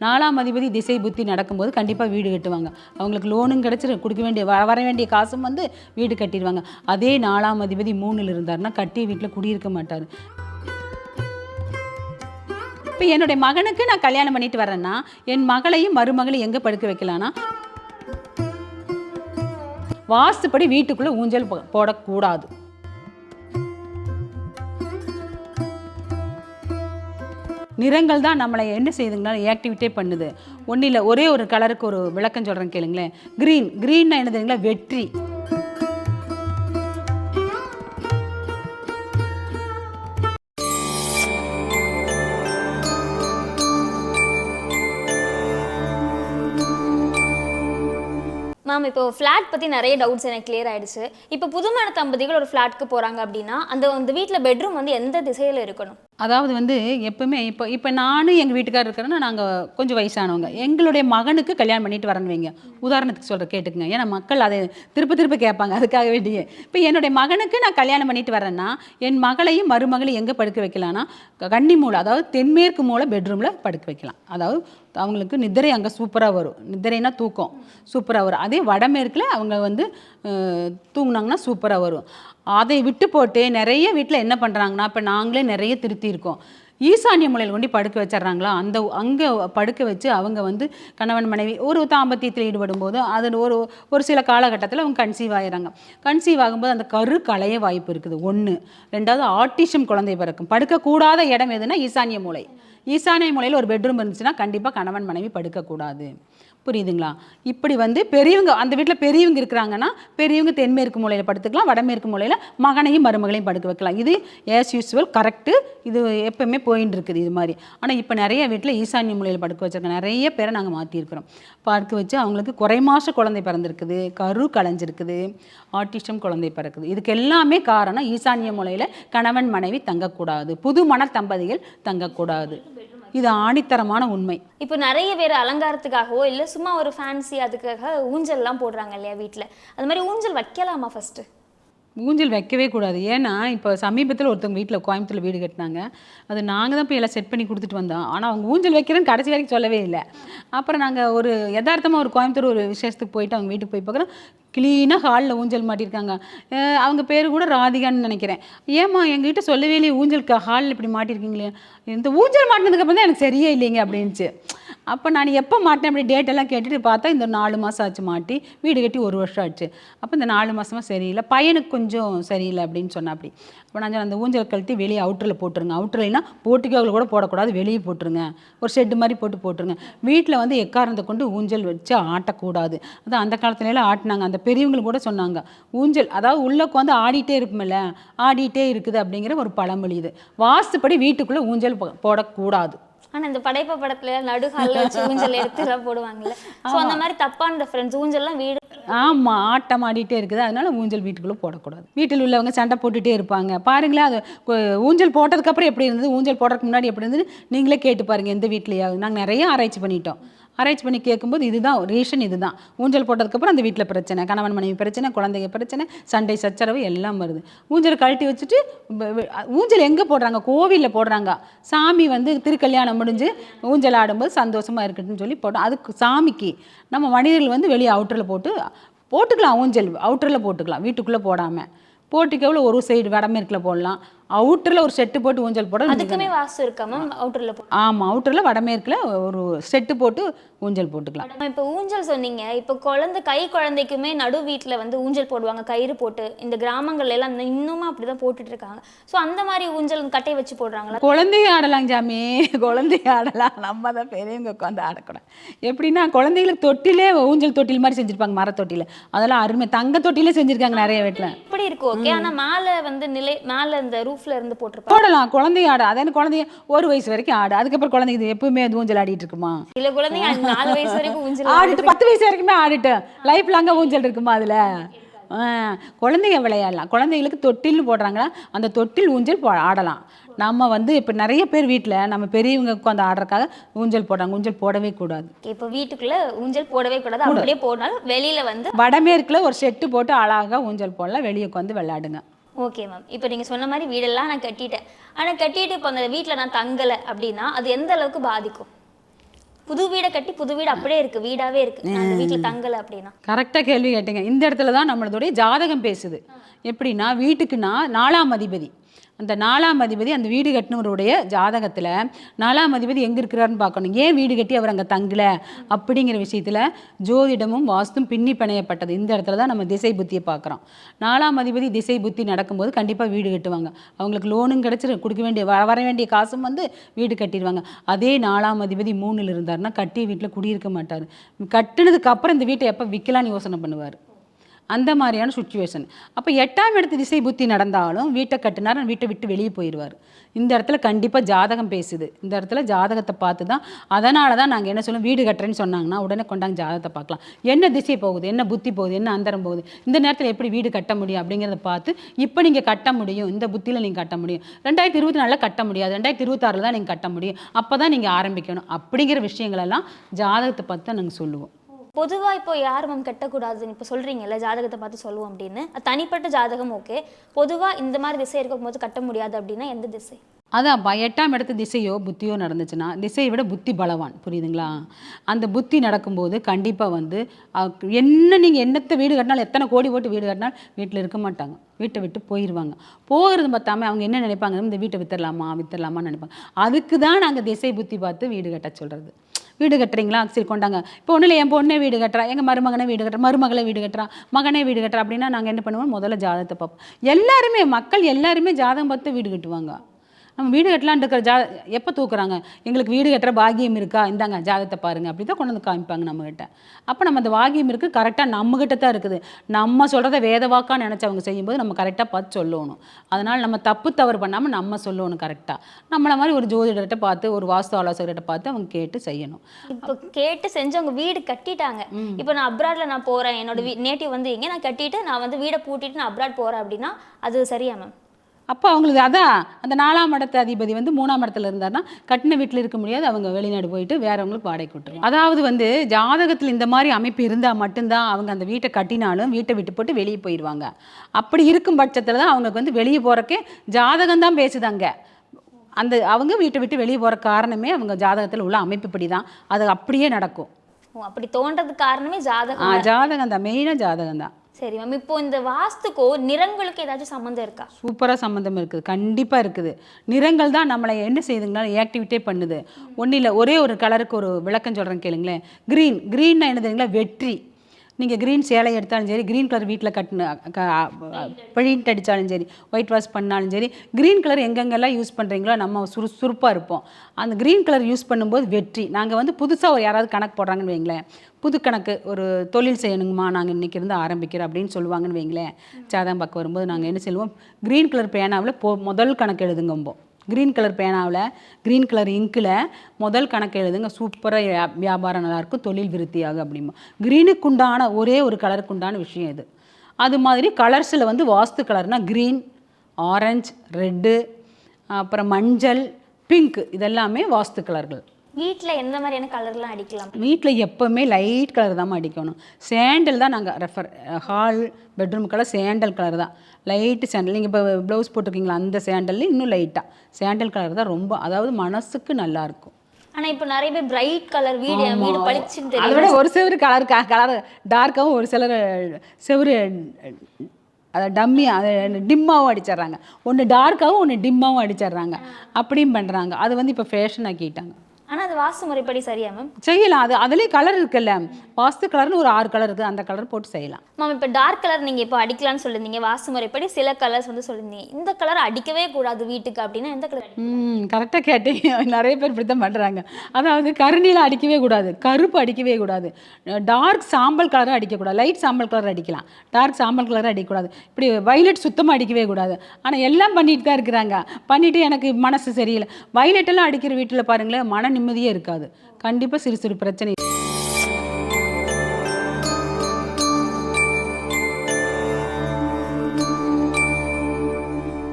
நாலாம் அதிபதி திசை புத்தி நடக்கும்போது கண்டிப்பாக வீடு கட்டுவாங்க. அவங்களுக்கு லோனும் கிடச்சிரு கொடுக்க வேண்டிய வ- வர வேண்டிய காசும் வந்து வீடு கட்டிடுவாங்க. அதே நாலாம் அதிபதி மூணில் இருந்தாருன்னா கட்டி வீட்டில் குடியிருக்க மாட்டார். இப்போ என்னுடைய மகனுக்கு நான் கல்யாணம் பண்ணிட்டு வரேன்னா என் மகளையும் மருமகளையும் எங்கே படுக்க வைக்கலான்னா வாஸ்துப்படி வீட்டுக்குள்ளே ஊஞ்சல் போடக்கூடாது. நிறங்கள் தான் நம்மளை என்ன செய்யுதுங்களா ஆக்டிவிட்டே பண்ணுது. ஒன்றும் இல்லை ஒரே ஒரு கலருக்கு ஒரு விளக்கம் சொல்கிறேன் கேளுங்களேன். க்ரீன் க்ரீன்னா என்ன தெரியுங்களா? வெற்றி. மேம் இப்போ ஃப்ளாட் பற்றி நிறைய டவுட்ஸ் எனக்கு கிளியர் ஆயிடுச்சு. இப்போ புதுமண தம்பதிகள் ஒரு ஃப்ளாட்க்கு போகிறாங்க அப்படின்னா அந்த அந்த வீட்டில் பெட்ரூம் வந்து எந்த திசையில் இருக்கணும்? அதாவது வந்து எப்பவுமே இப்போ இப்போ நானும் எங்கள் வீட்டுக்காரர் இருக்கிறேன்னா நாங்கள் கொஞ்சம் வயசானவங்க. எங்களுடைய மகனுக்கு கல்யாணம் பண்ணிட்டு வரணும் வைங்க. உதாரணத்துக்கு சொல்கிற கேட்டுக்குங்க. ஏன்னா மக்கள் அதை திருப்ப திருப்ப கேட்பாங்க அதுக்காக வேண்டியே. இப்போ என்னுடைய மகனுக்கு நான் கல்யாணம் பண்ணிட்டு வரேன்னா என் மகளையும் மருமகளையும் எங்கே படுக்க வைக்கலாம்னா கன்னி மூலை அதாவது தென்மேற்கு மூளை பெட்ரூமில் படுக்க வைக்கலாம். அதாவது அவங்களுக்கு நிதிரை அங்கே சூப்பராக வரும். நிதிரைனா தூக்கம் சூப்பராக வரும். அதே வடமேற்கில் அவங்க வந்து தூங்கினாங்கன்னா சூப்பராக வரும். அதை விட்டு போட்டு நிறைய வீட்டில் என்ன பண்ணுறாங்கன்னா இப்போ நாங்களே நிறைய திருத்தியிருக்கோம். ஈசானிய மூலையில் கொண்டு படுக்க வச்சிடுறாங்களா? அந்த அங்கே படுக்க வச்சு அவங்க வந்து கணவன் மனைவி ஒரு தாம்பத்தியத்தில் ஈடுபடும் போது அது ஒரு ஒரு சில காலகட்டத்தில் அவங்க கன்சீவ் ஆகிறாங்க கன்சீவ் ஆகும்போது அந்த கரு களைய வாய்ப்பு இருக்குது. ஒன்று ரெண்டாவது ஆட்டிஷம் குழந்தை பிறக்கும். படுக்கக்கூடாத இடம் எதுனா ஈசானிய மூலை. ஈசானிய மூலையில் ஒரு பெட்ரூம் இருந்துச்சுன்னா கண்டிப்பாக கணவன் மனைவி படுக்கக்கூடாது புரியுதுங்களா? இப்படி வந்து பெரியவங்க அந்த வீட்டில் பெரியவங்க இருக்கிறாங்கன்னா பெரியவங்க தென்மேற்கு மூலையில் படுத்துக்கலாம் வடமேற்கு மூலையில் மகனையும் மருமகளையும் படுக்க வைக்கலாம். இது ஏஸ் யூஸ்வல் கரெக்டு இது எப்பவுமே போயின்னு இருக்குது இது மாதிரி. ஆனால் இப்போ நிறைய வீட்டில் ஈசான்ய மூலையில் படுக்க வச்சிருக்க நிறைய பேரை நாங்கள் மாற்றிருக்கிறோம் படுக்க வச்சு அவங்களுக்கு குறை மாச குழந்தை பிறந்திருக்குது கரு கலைஞ்சிருக்குது ஆட்டிஸ்டம் குழந்தை பிறக்குது. இதுக்கு எல்லாமே காரணம் ஈசான்ய மூலையில் கணவன் மனைவி தங்கக்கூடாது. புது மன தம்பதிகள் தங்கக்கூடாது. இது ஆணித்தரமான உண்மை. இப்போ நிறைய பேர் அலங்காரத்துக்காகவோ இல்லை சும்மா ஒரு ஃபேன்சி அதுக்காக ஊஞ்சல்லாம் போடுறாங்க இல்லையா வீட்டில்? அது மாதிரி ஊஞ்சல் வைக்கலாமா ஃபஸ்ட்டு ஊஞ்சல் வைக்கவே கூடாது. ஏன்னா இப்போ சமீபத்தில் ஒருத்தவங்க வீட்டில் கோயம்புத்தூர் வீடு கட்டினாங்க. அது நாங்கள் தான் போய் எல்லாம் செட் பண்ணி கொடுத்துட்டு வந்தோம். ஆனால் அவங்க ஊஞ்சல் வைக்கிறேன்னு கடைசி வரைக்கும் சொல்லவே இல்லை. அப்புறம் நாங்கள் ஒரு யதார்த்தமாக ஒரு கோயம்புத்தூர் ஒரு விசேஷத்துக்கு போயிட்டு அவங்க வீட்டுக்கு போய் பார்க்குறோம். க்ளீனாக ஹாலில் ஊஞ்சல் மாட்டியிருக்காங்க அவங்க பேர் கூட ராதிகான்னு நினைக்கிறேன். ஏம்மா எங்ககிட்ட சொல்லவே இல்லையே ஊஞ்சல் ஹாலில் இப்படி மாட்டியிருக்கீங்களே இந்த ஊஞ்சல் மாட்டினதுக்கப்புறம் தான் எனக்கு சரியே இல்லைங்க அப்படின்ச்சு அப்போ நான் எப்போ மாட்டினேன் அப்படி டேட்டெல்லாம் கேட்டுட்டு பார்த்தா இந்த நாலு மாதம் ஆச்சு மாட்டி வீடு கட்டி ஒரு வருஷம் ஆச்சு. அப்போ இந்த நாலு மாதமாக சரியில்லை. பையனுக்கு கொஞ்சம் சரியில்லை அப்படின்னு சொன்னா அப்படி. அப்போ நான் அந்த ஊஞ்சல் கழட்டி வெளியே அவுட்டரில் போட்டுருங்க. அவுட்டர்லைனா போட்டுக்கோவில் கூட போடக்கூடாது. வெளியே போட்டுருங்க. ஒரு ஷெட்டு மாதிரி போட்டு போட்டுருங்க. வீட்டில் வந்து எக்காரந்தை கொண்டு ஊஞ்சல் வச்சு ஆட்டக்கூடாது. அதான் அந்த காலத்துலலாம் ஆட்டினாங்க. அந்த பெரியவங்களும் கூட சொன்னாங்க ஊஞ்சல் அதாவது உள்ளக்கு வந்து ஆடிட்டே இருக்குமில்ல ஆடிட்டே இருக்குது அப்படிங்கிற ஒரு பழமொழி இது. வாஸ்துப்படி வீட்டுக்குள்ளே ஊஞ்சல் போடக்கூடாது. ஆனா இந்த படைப்ப படத்துல நடுகாலில் வச்சு ஊஞ்சல் எடுத்து போடுவாங்கல்ல. ஸோ அந்த மாதிரி தப்பான ரெஃபரன்ஸ் ஊஞ்சல்லாம் வீடு ஆமாம் ஆட்டம் ஆடிட்டே இருக்குது. அதனால ஊஞ்சல் வீட்டுக்குள்ளே போடக்கூடாது. வீட்டில் உள்ளவங்க சண்டை போட்டுகிட்டே இருப்பாங்க. பாருங்களேன் அது ஊஞ்சல் போட்டதுக்கப்புறம் எப்படி இருந்தது? ஊஞ்சல் போடுறதுக்கு முன்னாடி எப்படி இருந்தது நீங்களே கேட்டு பாருங்கள் எந்த வீட்லையாவது. நாங்கள் நிறைய ஆராய்ச்சி பண்ணிட்டோம். அரேஞ்ச் பண்ணி கேட்கும்போது இதுதான் ரீசன் இதுதான். ஊஞ்சல் போட்டதுக்கப்புறம் அந்த வீட்டில் பிரச்சனை கணவன் மனைவி பிரச்சனை குழந்தைங்க பிரச்சனை சண்டை சச்சரவு எல்லாம் வருது. ஊஞ்சல் கழட்டி வச்சுட்டு ஊஞ்சல் எங்கே போடுறாங்க? கோவிலில் போடுறாங்க. சாமி வந்து திருக்கல்யாணம் முடிஞ்சு ஊஞ்சல் ஆடும்போது சந்தோஷமாக இருக்கட்டும்னு சொல்லி போட்டோம். அதுக்கு சாமிக்கு நம்ம மனிதர்கள் வந்து வெளியே அவுட்டரில் போட்டு போட்டுக்கலாம் ஊஞ்சல் அவுட்டரில் போட்டுக்கலாம் வீட்டுக்குள்ளே போடாமல் போட்டிக்கவில் ஒரு சைடு வடமேற்கில் போடலாம். அவுட்டரில் ஒரு செட்டு போட்டு ஊஞ்சல் போட அதுக்குமே வாஸ்து இருக்கா மேம் அவுட்டர்ல ஆமாம் அவுட்டரில் வடமேற்கில் ஒரு செட்டு போட்டு ஊஞ்சல் போட்டுக்கலாம். இப்போ ஊஞ்சல் சொன்னீங்க. இப்போ குழந்தை கை குழந்தைக்குமே நடு வீட்டில் வந்து ஊஞ்சல் போடுவாங்க கயிறு போட்டு. இந்த கிராமங்கள்ல எல்லாம் இந்த இன்னுமே அப்படிதான் போட்டுட்டு இருக்காங்க. ஸோ அந்த மாதிரி ஊஞ்சல் கட்டை வச்சு போடுறாங்களா? குழந்தைய ஆடலாம் ஜாமி. குழந்தைய ஆடலாம். நம்ம தான் பெரியவங்க உட்காந்து ஆடக்கூடாது. எப்படின்னா குழந்தைகளுக்கு தொட்டிலே ஊஞ்சல் தொட்டில் மாதிரி செஞ்சுருப்பாங்க மரத்தொட்டியில் அதெல்லாம் அருமை. தங்க தொட்டிலே செஞ்சுருக்காங்க நிறைய வீட்டில் இப்படி இருக்கு ஓகே ஆனா மேலே வந்து நிலை மேலே இந்த ரூஃப்ல இருந்து போட்டிருப்பாங்க. போடலாம். குழந்தைய ஆட. அதே குழந்தைய? ஒரு வயசு வரைக்கும் ஆடு. அதுக்கப்புறம் குழந்தைங்க இது எப்பவுமே அது ஊஞ்சல் ஆடிட்டு இருக்குமா? சில குழந்தைங்க நாலு வயசு வரைக்கும் ஊஞ்சல் ஆடிட்டு பத்து வயசு வரைக்குமே ஆடிட்டு. லைஃப் லாங்கா ஊஞ்சல் இருக்குமா அதுல? குழந்தைங்க விளையாடலாம். குழந்தைங்களுக்கு தொட்டில்னு போடுறாங்களா? அந்த தொட்டில் ஊஞ்சல் ஆடலாம். நம்ம வந்து இப்போ நிறைய பேர் வீட்டில் நம்ம பெரியவங்க உட்காந்து ஆடுறதுக்காக ஊஞ்சல் போடுறாங்க. ஊஞ்சல் போடவே கூடாது. இப்போ வீட்டுக்குள்ள ஊஞ்சல் போடவே கூடாது. அப்படியே போனாலும் வெளியில வந்து வடமேற்கில் ஒரு செட்டு போட்டு அழகாக ஊஞ்சல் போடலாம். வெளியே உட்காந்து விளையாடுங்க. ஓகே மேம் இப்போ நீங்க சொன்ன மாதிரி வீடெல்லாம் நான் கட்டிட்டேன். ஆனா கட்டிட்டு இப்போ அந்த வீட்டில் நான் தங்கலை அப்படின்னா அது எந்த அளவுக்கு பாதிக்கும்? புது வீடை கட்டி புது வீடு அப்படியே இருக்கு வீடாவே இருக்கு. அந்த வீட்டுல தங்கல அப்படின்னா. கரெக்டாக கேள்வி கேட்டீங்க. இந்த இடத்துல தான் நம்மளுடைய ஜாதகம் பேசுது. எப்படின்னா வீட்டுக்குன்னா நாலாம் அதிபதி. அந்த நாலாம் அதிபதி அந்த வீடு கட்டினவருடைய ஜாதகத்தில் நாலாம் அதிபதி எங்கே இருக்கிறாருன்னு பார்க்கணும். ஏன் வீடு கட்டி அவர் அங்கே தங்கலை? அப்படிங்கிற விஷயத்தில் ஜோதிடமும் வாஸ்தும் பின்னி பிணையப்பட்டது. இந்த இடத்துல தான் நம்ம திசை புத்தியை பார்க்குறோம். நாலாம் அதிபதி திசை புத்தி நடக்கும்போது கண்டிப்பாக வீடு கட்டுவாங்க. அவங்களுக்கு லோனும் கிடச்சிரு கொடுக்க வேண்டிய வ- வர வேண்டிய காசும் வந்து வீடு கட்டிடுவாங்க. அதே நாலாம் அதிபதி மூணில் இருந்தாருன்னா கட்டிய வீட்டில் குடியிருக்க மாட்டார். கட்டினதுக்கப்புறம் இந்த வீட்டை எப்போ விற்கலான்னு யோசனை பண்ணுவார். அந்த மாதிரியான சுச்சுவேஷன் அப்போ எட்டாம் இடத்து திசை புத்தி நடந்தாலும் வீட்டை கட்டினார் வீட்டை விட்டு வெளியே போயிடுவார் இந்த இடத்துல கண்டிப்பாக ஜாதகம் பேசுது. இந்த இடத்துல ஜாதகத்தை பார்த்து தான் அதனால தான் நாங்கள் என்ன சொல்லுவோம் வீடு கட்டுறேன்னு சொன்னாங்கன்னா உடனே கொண்டாங்க ஜாதகத்தை பார்க்கலாம். என்ன திசை போகுது என்ன புத்தி போகுது என்ன அந்தரம் போகுது இந்த நேரத்தில் எப்படி வீடு கட்ட முடியும் அப்படிங்கிறத பார்த்து இப்போ நீங்கள் கட்ட முடியும் இந்த புத்தியில் நீங்கள் கட்ட முடியும். ரெண்டாயிரத்தி இருபத்தி நாலில் கட்ட முடியாது ரெண்டாயிரத்தி இருபத்தாறில் தான் நீங்கள் கட்ட முடியும். அப்போ தான் நீங்கள் ஆரம்பிக்கணும். அப்படிங்கிற விஷயங்களெல்லாம் ஜாதகத்தை பார்த்து தான் நாங்கள் சொல்லுவோம். பொதுவாக இப்போ யார் மேம் கட்டக்கூடாதுன்னு இப்போ சொல்கிறீங்கல்ல ஜாதகத்தை பார்த்து சொல்லுவோம் அப்படின்னு. தனிப்பட்ட ஜாதகம் ஓகே பொதுவாக இந்த மாதிரி திசை இருக்கும்போது கட்ட முடியாது அப்படின்னா எந்த திசை? அதான்ப்பா எட்டாம் இடத்து திசையோ புத்தியோ நடந்துச்சுன்னா திசையை விட புத்தி பலவான் புரியுதுங்களா? அந்த புத்தி நடக்கும்போது கண்டிப்பாக வந்து என்ன நீங்கள் என்னத்த வீடு கட்டினாலும் எத்தனை கோடி போட்டு வீடு கட்டினாலும் வீட்டில் இருக்க மாட்டாங்க. வீட்டை விட்டு போயிடுவாங்க போகிறது பார்த்தாம அவங்க என்ன நினைப்பாங்க? இந்த வீட்டை வித்துடலாமா? வித்துடலாமான்னு நினைப்பாங்க. அதுக்கு தான் நாங்கள் திசை புத்தி பார்த்து வீடு கட்ட சொல்கிறது வீடு கட்டுறீங்களா? சரி கொண்டாங்க. இப்போ ஒன்றும் இல்லை என் பொண்ணே வீடு கட்டுறா எங்கள் மருமகனே வீடு கட்டுறா மருமகளை வீடு கட்டுறா மகனே வீடு கட்டுறா அப்படின்னா நாங்கள் என்ன பண்ணுவோம்? முதல்ல ஜாதகத்தை பார்ப்போம். எல்லாருமே மக்கள் எல்லாருமே ஜாதகம் பார்த்து வீடு கட்டுவாங்க. நம்ம வீடு கட்டலான்னு இருக்கிற ஜா எப்போ தூக்குறாங்க? எங்களுக்கு வீடு கட்டுற பாகியம் இருக்கா? இந்தாங்க ஜாதகத்தை பாருங்க அப்படி தான் கொண்டு வந்து காமிப்பாங்க நம்மகிட்ட. அப்போ நம்ம அந்த பாகியம் இருக்குது கரெக்டாக நம்மகிட்ட தான் இருக்குது. நம்ம சொல்கிறத வேதவாக்கா நினச்சி அவங்க செய்யும்போது நம்ம கரெக்டாக பார்த்து சொல்லணும். அதனால் நம்ம தப்பு தவறு பண்ணாமல் நம்ம சொல்லணும் கரெக்டாக நம்மள மாதிரி ஒரு ஜோதிடர்கிட்ட பார்த்து ஒரு வாஸ்து ஆலோசகர்கிட்ட பார்த்து அவங்க கேட்டு செய்யணும். இப்போ கேட்டு செஞ்சவங்க வீடு கட்டிட்டாங்க. இப்போ நான் அப்ராட்ல நான் போறேன் என்னோட நேட்டிவ் வந்து இங்க நான் கட்டிட்டு நான் வந்து வீடை பூட்டிட்டு நான் அப்ராட் போறேன் அப்படின்னா அது சரியா மேம் அப்போ அவங்களுக்கு அதான் அந்த நாலாம் இடத்து அதிபதி வந்து மூணாம் இடத்துல இருந்தாருன்னா கட்டின வீட்டில் இருக்க முடியாது அவங்க வெளிநாடு போயிட்டு வேறவங்களுக்கு வாடகை விட்டுருவாங்க அதாவது வந்து ஜாதகத்தில் இந்த மாதிரி அமைப்பு இருந்தால் மட்டும்தான் அவங்க அந்த வீட்டை கட்டினாலும் வீட்டை விட்டு போட்டு வெளியே போயிடுவாங்க அப்படி இருக்கும் பட்சத்தில் தான் அவங்களுக்கு வந்து வெளியே போகிறக்கே ஜாதகம் தான் பேசுதாங்க. அந்த அவங்க வீட்டை விட்டு வெளியே போகிற காரணமே அவங்க ஜாதகத்தில் உள்ள அமைப்புப்படி தான் அது அப்படியே நடக்கும். அப்படி தோன்றதுக்கு காரணமே ஜாதகம் ஜாதகம் தான் மெயினாக ஜாதகம் தான். சரி மேம் இப்போ இந்த வாஸ்துக்கோ நிறங்களுக்கு ஏதாச்சும் சம்மந்தம் இருக்கா? சூப்பராக சம்மந்தம் இருக்குது. கண்டிப்பாக இருக்குது. நிறங்கள் தான் நம்மளை என்ன செய்யுதுங்களா ஆக்டிவிட்டே பண்ணுது. ஒன்றும் இல்லை ஒரே ஒரு கலருக்கு ஒரு விளக்கம் சொல்கிறேன் கேளுங்களேன். க்ரீன் க்ரீன்னா என்ன தெரியுங்களா? வெற்றி. நீங்கள் க்ரீன் சேலை எடுத்தாலும் சரி க்ரீன் கலர் வீட்டில் கட்டின பெயிண்ட் அடித்தாலும் சரி ஒயிட் வாஷ் பண்ணாலும் சரி க்ரீன் கலர் எங்கெங்கெல்லாம் யூஸ் பண்ணுறீங்களோ நம்ம சுறு சுறுப்பாக இருப்போம். அந்த க்ரீன் கலர் யூஸ் பண்ணும்போது வெற்றி. நாங்கள் வந்து புதுசாக ஒரு யாராவது கணக்கு போடுறாங்கன்னு வைங்களேன். புது கணக்கு ஒரு தொழில் செய்யணுங்கம்மா நாங்கள் இன்றைக்கி இருந்து ஆரம்பிக்கிறோம் அப்படின்னு சொல்லுவாங்கன்னு வைங்களேன். சாதம் பார்க்க வரும்போது நாங்கள் என்ன சொல்லுவோம் க்ரீன் கலர் பேனாவில் போ முதல் கணக்கு எழுதுங்கம்போம் க்ரீன் கலர் பேனாவில் க்ரீன் கலர் இங்கில் முதல் கணக்கு எழுதுங்க. சூப்பராக வியாபாரம் நல்லாயிருக்கும் தொழில் விருத்தியாகும் அப்படிமா க்ரீனுக்கு உண்டான ஒரே ஒரு கலருக்கு உண்டான விஷயம் இது. அது மாதிரி கலர்ஸில் வந்து வாஸ்து கலர்னால் க்ரீன் ஆரஞ்சு ரெட்டு அப்புறம் மஞ்சள் பிங்க் இதெல்லாமே வாஸ்து கலர்கள் வீட்ல எந்த மாதிரியான கலர்லாம் அடிக்கலாம்? வீட்டில் எப்போவுமே லைட் கலர் தான் அடிக்கணும். சேண்டல் தான் நாங்கள் refer hall bedroom colour sandal colour தான். லைட்டு சேண்டல் நீங்கள் இப்போ ப்ளவுஸ் போட்டிருக்கீங்களா அந்த சேண்டல்ல இன்னும் லைட்டாக சேண்டல் கலர் தான் ரொம்ப அதாவது மனசுக்கு நல்லா இருக்கும். ஆனா இப்போ நிறைய பேர் பிரைட் கலர் வீடு வீடு பளிச்சுன்னு அதை விட ஒரு செவரு கலர் கலர் டார்க்காகவும் ஒரு சிலர் செவரு அதை டம்மி அதை டிம்மாவும் அடிச்சிடுறாங்க. ஒன்று டார்க்காகவும் ஒன்று டிம்மாவும் அடிச்சிடுறாங்க. அப்படியும் பண்ணுறாங்க அது வந்து இப்போ ஃபேஷன் ஆக்கிட்டாங்க. ஆனா அது வாஸ்து முறைப்படி சரியா மேம் செய்யலாம். அது அதுலேயே கலர் இருக்குல்ல. வாஸ்து கலர்னு ஒரு ஆறு கலர் இருக்குது அந்த கலர் போட்டு செய்யலாம். மேம் இப்போ டார்க் கலர் நீங்க இப்போ அடிக்கலாம்னு சொல்லியிருந்தீங்க. வாஸ்து முறைப்படி சில கலர்ஸ் வந்து சொல்லியிருந்தீங்க. இந்த கலர் அடிக்கவே கூடாது வீட்டுக்கு அப்படின்னா எந்த கலர் ம் கரெக்டாக கேட்டீங்க. நிறைய பேர் இப்படி தான் பண்ணுறாங்க அதாவது கருநீலம் அடிக்கவே கூடாது. கருப்பு அடிக்கவே கூடாது. டார்க் சாம்பல் கலரும் அடிக்கக்கூடாது. லைட் சாம்பல் கலர் அடிக்கலாம். டார்க் சாம்பல் கலர் அடிக்கக்கூடாது. இப்படி வைலட் சுத்தமாக அடிக்கவே கூடாது. ஆனால் எல்லாம் பண்ணிட்டு தான் இருக்கிறாங்க. பண்ணிவிட்டு எனக்கு மனசு சரியில்லை. வைலட் எல்லாம் அடிக்கிற வீட்டில் பாருங்களேன் மன நிம்மதியே இருக்காது. கண்டிப்பாக சிறு சிறு பிரச்சனை